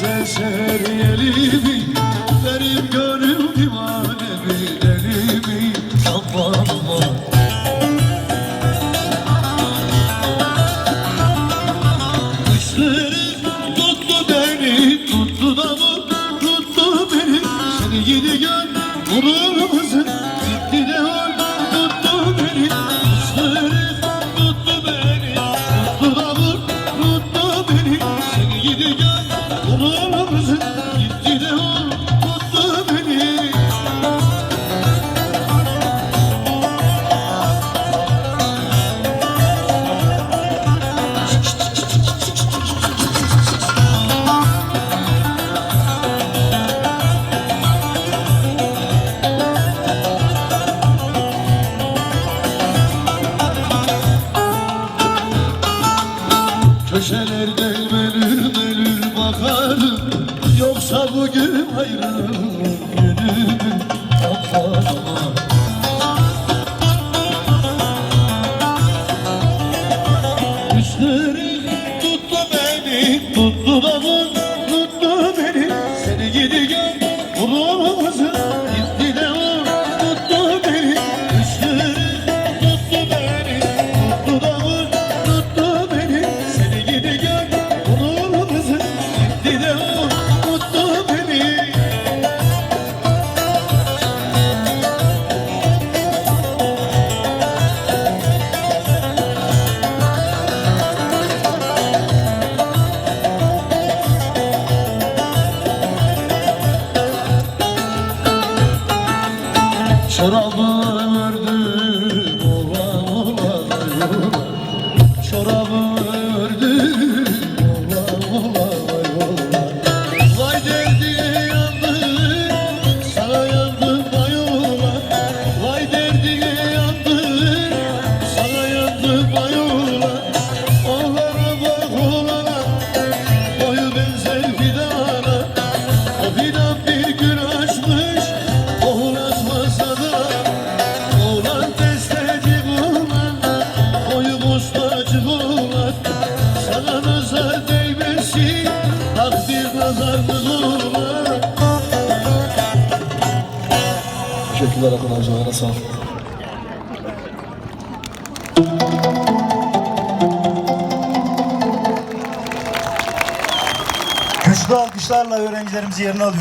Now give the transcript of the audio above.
seser elimi Benim gönül divanemi elimi Aman Güçlerin tuttu beni Tuttu da tuttu beni. Seni gidi gör vurur mısın de ol tuttu beni. Köşelerde bölür bölür bakarım. Yoksa bugün ayrılır günüm Atlatma Üstüne Şarabın Teşekkürler Akın Avcılar'a sağ olun. Güçlü alkışlarla öğrencilerimizi yerine alıyor.